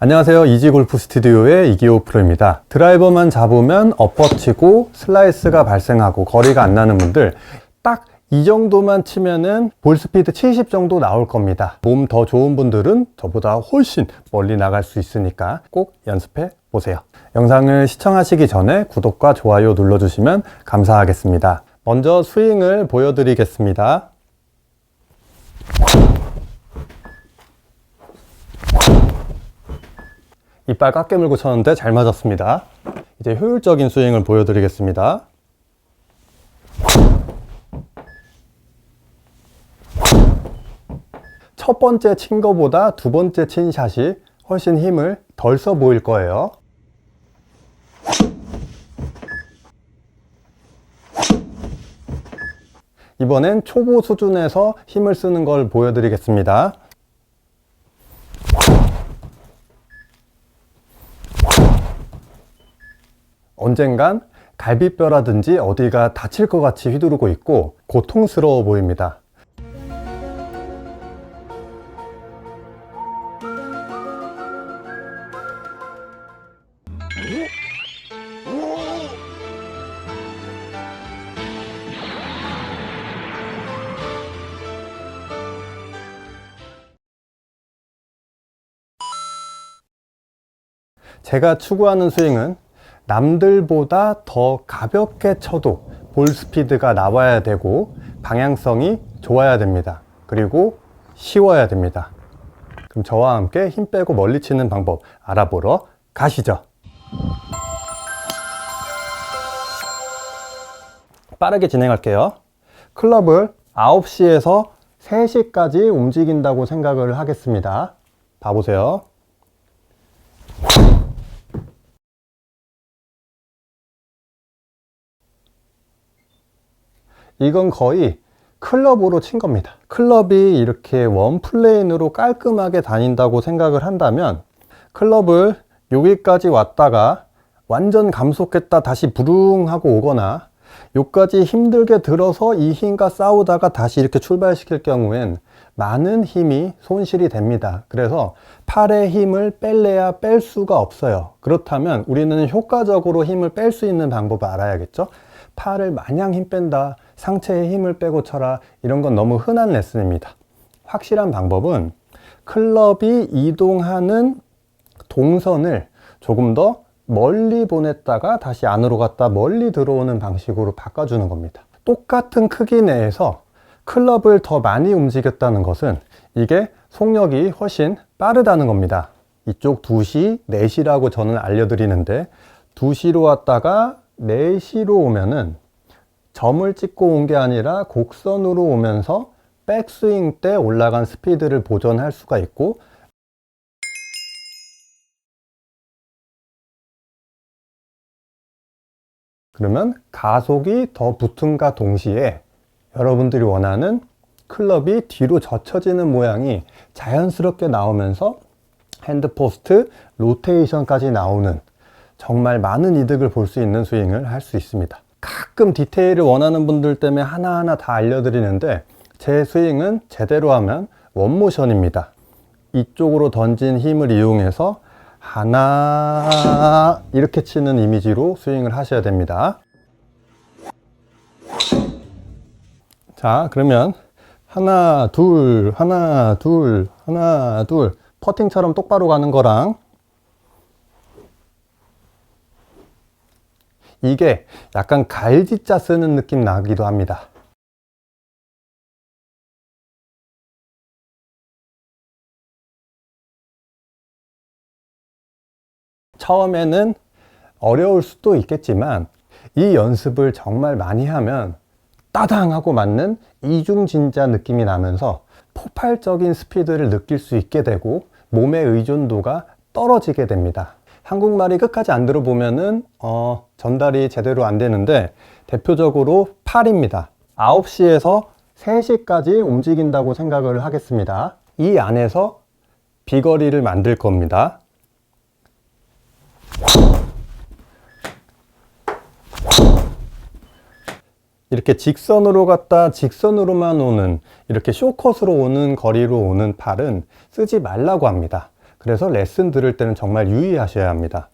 안녕하세요. 이지 골프 스튜디오의 이기호 프로입니다. 드라이버만 잡으면 엎어치고 슬라이스가 발생하고 거리가 안 나는 분들 딱 이 정도만 치면은 볼 스피드 70 정도 나올 겁니다. 몸 더 좋은 분들은 저보다 훨씬 멀리 나갈 수 있으니까 꼭 연습해 보세요. 영상을 시청하시기 전에 구독과 좋아요 눌러주시면 감사하겠습니다. 먼저 스윙을 보여드리겠습니다. 이빨 깎게 물고 쳤는데 잘 맞았습니다. 이제 효율적인 스윙을 보여드리겠습니다. 첫 번째 친 거보다 두 번째 친 샷이 훨씬 힘을 덜 써 보일 거예요. 이번엔 초보 수준에서 힘을 쓰는 걸 보여드리겠습니다. 언젠간 갈비뼈라든지 어디가 다칠 것 같이 휘두르고 있고 고통스러워 보입니다. 제가 추구하는 스윙은 남들보다 더 가볍게 쳐도 볼 스피드가 나와야 되고 방향성이 좋아야 됩니다. 그리고 쉬워야 됩니다. 그럼 저와 함께 힘 빼고 멀리 치는 방법 알아보러 가시죠. 빠르게 진행할게요. 클럽을 9시에서 3시까지 움직인다고 생각을 하겠습니다. 봐보세요. 이건 거의 클럽으로 친 겁니다. 클럽이 이렇게 원 플레인으로 깔끔하게 다닌다고 생각을 한다면 클럽을 여기까지 왔다가 완전 감속했다 다시 부릉하고 오거나 여기까지 힘들게 들어서 이 힘과 싸우다가 다시 이렇게 출발시킬 경우엔 많은 힘이 손실이 됩니다. 그래서 팔의 힘을 뺄래야 뺄 수가 없어요. 그렇다면 우리는 효과적으로 힘을 뺄 수 있는 방법을 알아야겠죠. 팔을 마냥 힘 뺀다, 상체에 힘을 빼고 쳐라, 이런 건 너무 흔한 레슨입니다. 확실한 방법은 클럽이 이동하는 동선을 조금 더 멀리 보냈다가 다시 안으로 갔다 멀리 들어오는 방식으로 바꿔주는 겁니다. 똑같은 크기 내에서 클럽을 더 많이 움직였다는 것은 이게 속력이 훨씬 빠르다는 겁니다. 이쪽 2시, 4시라고 저는 알려드리는데 2시로 왔다가 4시로 오면은 점을 찍고 온 게 아니라 곡선으로 오면서 백스윙 때 올라간 스피드를 보존할 수가 있고 그러면 가속이 더 붙음과 동시에 여러분들이 원하는 클럽이 뒤로 젖혀지는 모양이 자연스럽게 나오면서 핸드포스트 로테이션까지 나오는 정말 많은 이득을 볼 수 있는 스윙을 할 수 있습니다. 가끔 디테일을 원하는 분들 때문에 하나하나 다 알려드리는데 제 스윙은 제대로 하면 원모션입니다. 이쪽으로 던진 힘을 이용해서 하나 이렇게 치는 이미지로 스윙을 하셔야 됩니다. 자, 그러면 하나, 둘, 하나, 둘, 하나, 둘 퍼팅처럼 똑바로 가는 거랑 이게 약간 갈지자 쓰는 느낌 나기도 합니다. 처음에는 어려울 수도 있겠지만 이 연습을 정말 많이 하면 따당 하고 맞는 이중진자 느낌이 나면서 폭발적인 스피드를 느낄 수 있게 되고 몸의 의존도가 떨어지게 됩니다. 한국말이 끝까지 안 들어보면은 어, 전달이 제대로 안 되는데 대표적으로 팔입니다. 9시에서 3시까지 움직인다고 생각을 하겠습니다. 이 안에서 비거리를 만들 겁니다. 이렇게 직선으로 갔다 직선으로만 오는 이렇게 쇼컷으로 오는 거리로 오는 팔은 쓰지 말라고 합니다. 그래서 레슨 들을 때는 정말 유의하셔야 합니다.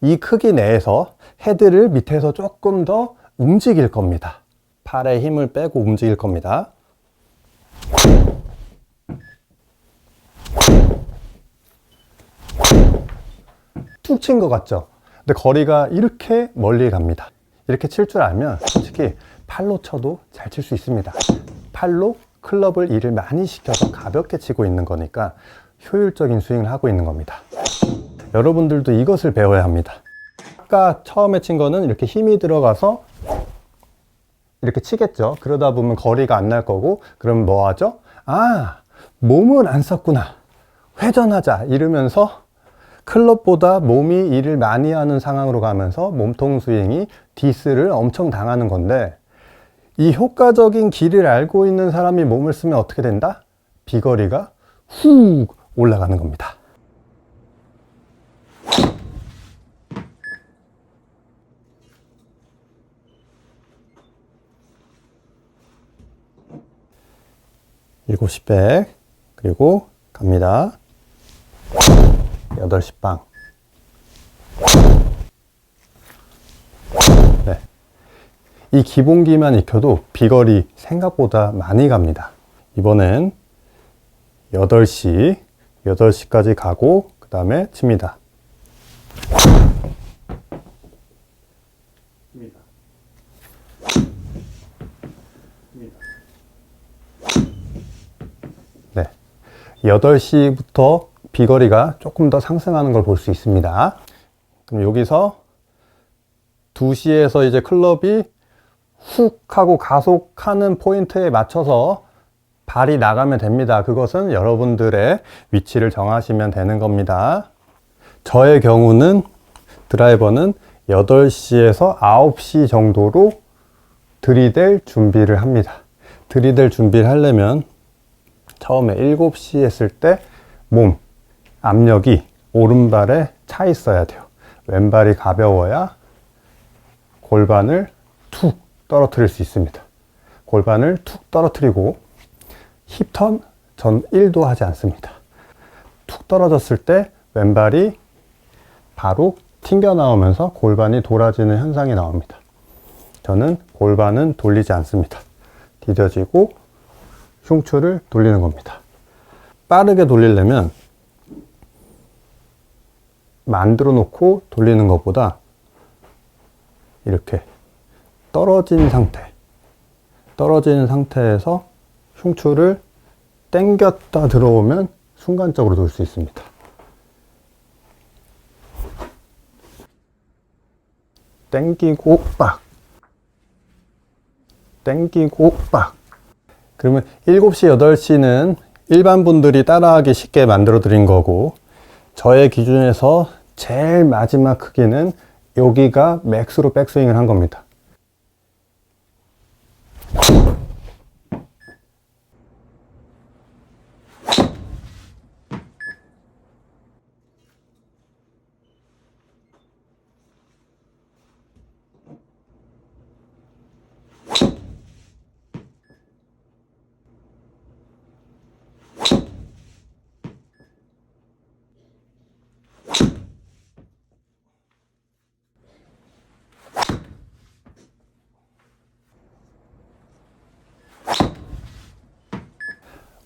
이 크기 내에서 헤드를 밑에서 조금 더 움직일 겁니다. 팔에 힘을 빼고 움직일 겁니다. 툭 친 것 같죠? 근데 거리가 이렇게 멀리 갑니다. 이렇게 칠 줄 알면 솔직히 팔로 쳐도 잘 칠 수 있습니다. 팔로 클럽을 일을 많이 시켜서 가볍게 치고 있는 거니까 효율적인 스윙을 하고 있는 겁니다. 여러분들도 이것을 배워야 합니다. 아까 처음에 친 거는 이렇게 힘이 들어가서 이렇게 치겠죠. 그러다 보면 거리가 안 날 거고, 그럼 뭐 하죠? 아, 몸을 안 썼구나. 회전하자. 이러면서 클럽보다 몸이 일을 많이 하는 상황으로 가면서 몸통 스윙이 디스를 엄청 당하는 건데, 이 효과적인 길을 알고 있는 사람이 몸을 쓰면 어떻게 된다? 비거리가 훅 올라가는 겁니다. 일곱 시백 그리고 갑니다. 여덟 시 빵. 네. 이 기본기만 익혀도 비거리 생각보다 많이 갑니다. 이번엔 8시, 8시까지 가고, 그 다음에 칩니다. 네. 8시부터 비거리가 조금 더 상승하는 걸 볼 수 있습니다. 그럼 여기서 2시에서 이제 클럽이 훅 하고 가속하는 포인트에 맞춰서 발이 나가면 됩니다. 그것은 여러분들의 위치를 정하시면 되는 겁니다. 저의 경우는 드라이버는 8시에서 9시 정도로 들이댈 준비를 합니다. 들이댈 준비를 하려면 처음에 7시 했을 때 몸, 압력이 오른발에 차 있어야 돼요. 왼발이 가벼워야 골반을 툭 떨어뜨릴 수 있습니다. 골반을 툭 떨어뜨리고 힙턴 전 1도 하지 않습니다. 툭 떨어졌을 때 왼발이 바로 튕겨 나오면서 골반이 돌아지는 현상이 나옵니다. 저는 골반은 돌리지 않습니다. 디뎌지고 흉추를 돌리는 겁니다. 빠르게 돌리려면 만들어 놓고 돌리는 것보다 이렇게 떨어진 상태, 떨어진 상태에서 흉추를 당겼다 들어오면 순간적으로 돌 수 있습니다. 당기고 빡. 당기고 빡. 그러면 7시, 8시는 일반 분들이 따라하기 쉽게 만들어 드린 거고, 저의 기준에서 제일 마지막 크기는 여기가 맥스로 백스윙을 한 겁니다.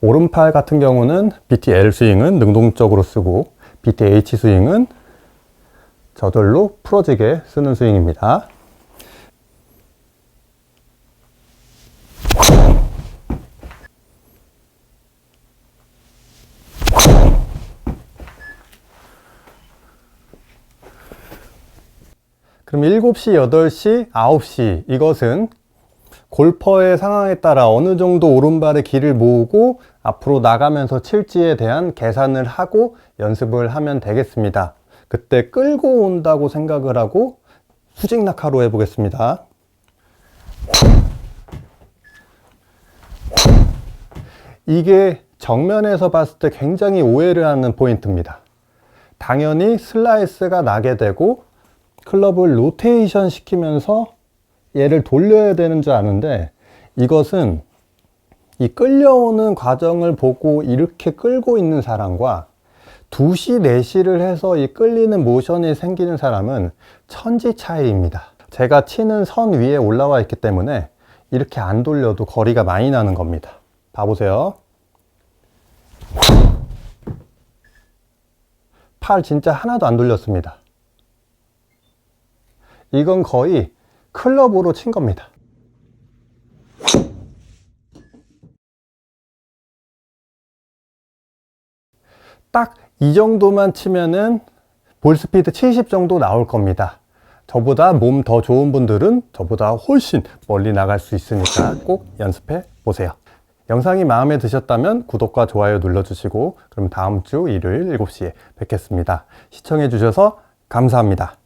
오른팔 같은 경우는 BTL 스윙은 능동적으로 쓰고 BTH 스윙은 저절로 풀어지게 쓰는 스윙입니다. 그럼 7시, 8시, 9시 이것은 골퍼의 상황에 따라 어느 정도 오른발의 길을 모으고 앞으로 나가면서 칠지에 대한 계산을 하고 연습을 하면 되겠습니다. 그때 끌고 온다고 생각을 하고 수직 낙하로 해보겠습니다. 이게 정면에서 봤을 때 굉장히 오해를 하는 포인트입니다. 당연히 슬라이스가 나게 되고 클럽을 로테이션 시키면서 얘를 돌려야 되는 줄 아는데 이것은 이 끌려오는 과정을 보고 이렇게 끌고 있는 사람과 2시, 4시를 해서 이 끌리는 모션이 생기는 사람은 천지 차이입니다. 제가 치는 선 위에 올라와 있기 때문에 이렇게 안 돌려도 거리가 많이 나는 겁니다. 봐보세요. 팔 진짜 하나도 안 돌렸습니다. 이건 거의 클럽으로 친 겁니다. 딱 이 정도만 치면은 볼 스피드 70 정도 나올 겁니다. 저보다 몸 더 좋은 분들은 저보다 훨씬 멀리 나갈 수 있으니까 꼭 연습해 보세요. 영상이 마음에 드셨다면 구독과 좋아요 눌러주시고 그럼 다음 주 일요일 7시에 뵙겠습니다. 시청해 주셔서 감사합니다.